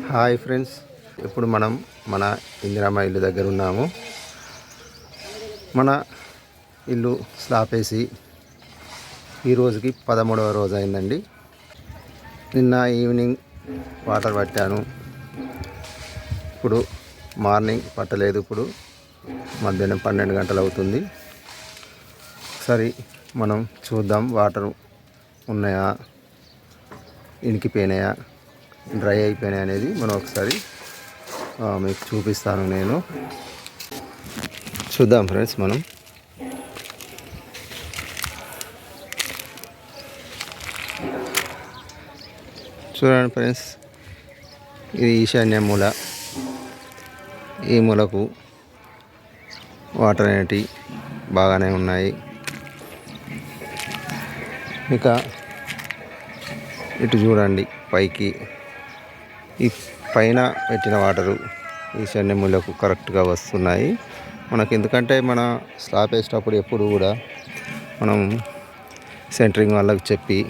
Hi friends. ఇప్పుడు మనం మన ఇందిరామ ఇల్లు దగ్గర ఉన్నాము. మన ఇల్లు స్లాబ్ వేసి ఈ రోజుకి పదమూడవ రోజు అయిందండి. నిన్న ఈవినింగ్ వాటర్ పట్టాను. ఇప్పుడు మార్నింగ్ పట్టలేదు ఇప్పుడు. మధ్యాహ్నం పన్నెండు గంటలు అవుతుంది. ఒకసారి మనం చూద్దాం వాటర్ ఉన్నాయా? ఇనికిపోయినాయా? డ్రై అయిపోయినాయి అనేది మనం ఒకసారి మీకు చూపిస్తాను నేను. చూద్దాం ఫ్రెండ్స్ మనం. చూడండి ఫ్రెండ్స్ ఇది ఈశాన్య మూల. ఈ మూలకు వాటర్ అనేటివి బాగానే ఉన్నాయి. ఇక ఇటు చూడండి పైకి. ఈ పైన పెట్టిన వాటరు ఈశాన్య మూలకు కరెక్ట్గా వస్తున్నాయి. మనకు ఎందుకంటే మన స్లాబ్ వేసేటప్పుడు ఎప్పుడు కూడా మనం సెంటరింగ్ వాళ్ళకి చెప్పి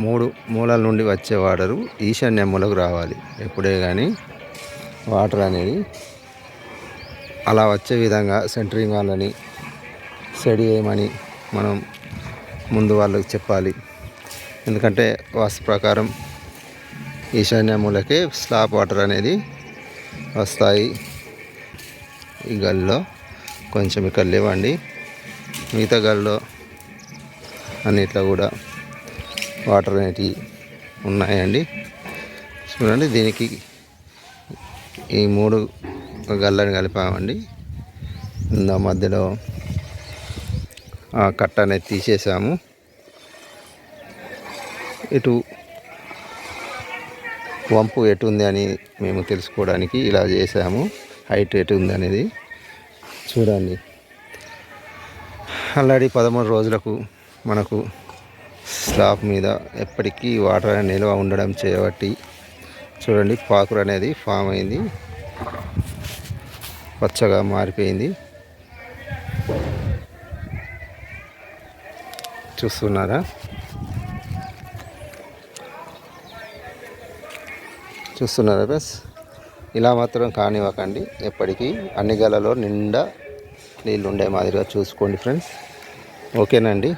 మూడు మూలల నుండి వచ్చే వాటరు ఈశాన్య మూలకు రావాలి. ఎప్పుడే కానీ వాటర్ అనేది అలా వచ్చే విధంగా సెంటరింగ్ వాళ్ళని సెడి చేయమని మనం ముందు వాళ్ళకి చెప్పాలి. ఎందుకంటే వాస్తు ప్రకారం ఈశాన్య మూలకే స్లాబ్ వాటర్ అనేది వస్తాయి ఈ గల్లో. కొంచెం ఇక్కడ లేవండి. మిగతా గల్లో అన్నిట్లో కూడా వాటర్ అనేటివి ఉన్నాయండి. చూడండి దీనికి ఈ మూడు గల్లని కలిపామండి. ఇందా మధ్యలో ఆ కట్ట అనేది తీసేసాము. ఇటు వంపు ఎటు ఉంది అని మేము తెలుసుకోవడానికి ఇలా చేసాము హైట్ ఎటు ఉంది అనేది చూడండి. ఆల్రెడీ పదమూడు రోజులకు మనకు స్లాబ్ మీద ఎప్పటికీ వాటర్ నిల్వ ఉండడం చేయబట్టి చూడండి పాకురు అనేది ఫామ్ అయింది. పచ్చగా మారిపోయింది. చూస్తున్నారా? చూస్తున్నారా బస్ ఇలా మాత్రం కానివ్వకండి. ఎప్పటికీ అన్ని గలలో నిండా నీళ్ళు ఉండే మాదిరిగా చూసుకోండి ఫ్రెండ్స్. ఓకేనండి.